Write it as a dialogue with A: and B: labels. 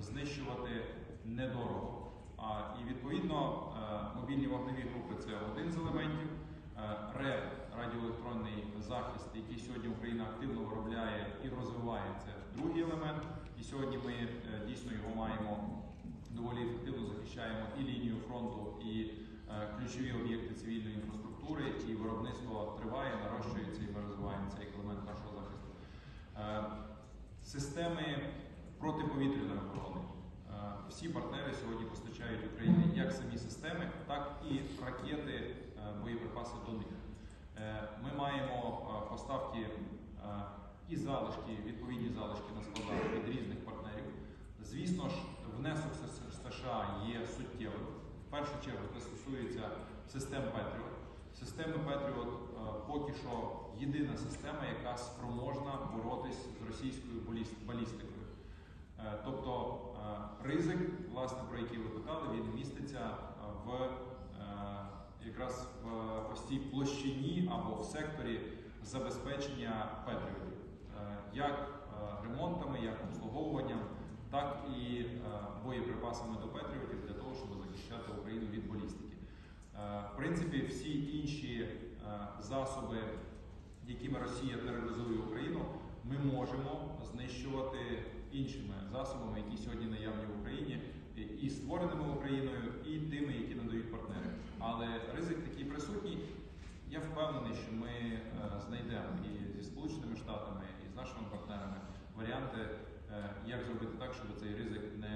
A: знищувати недорого. І відповідно е, мобільні вогневі групи це один з елементів. Е, РЕБ, радіоелектронний захист, який сьогодні Україна активно виробляє і розвиває, це другий елемент. І сьогодні ми е, дійсно його маємо доволі ефективно захищаємо і лінію фронту, і ключові об'єкти цивільної інфраструктури, і виробництво триває, нарощується, і ми розвиваємо цей елемент нашого захисту. Системи протиповітряної оборони. Е, Всі партнери сьогодні постачають Україні як самі системи, так і ракети, е, боєприпаси до них. Е, Ми маємо поставки і залишки, відповідні залишки на складах від різних партнерів. Звісно ж, внесок США є суттєвим. В першу чергу це стосується систем. Системи Patriot е, поки що єдина система, яка спроможна боротись з російською балістикою. Е, Тобто е, ризик, власне, про який ви питали, він міститься е, в якраз в ось цій площині або в секторі забезпечення Петріотів, як ремонтами, як обслуговуванням, так і боєприпасами до Петріотів для того, щоб захищати Україну від балістики. В принципі, всі інші засоби, якими Росія тероризує Україну, ми можемо знищувати іншими засобами, які сьогодні наявні в Україні, і- створеними Україною, і тими, які надають партнери. Але ризик такий присутній. Я впевнений, що ми е, знайдемо і зі Сполученими Штатами, і з нашими партнерами варіанти, е, як зробити так, щоб цей ризик не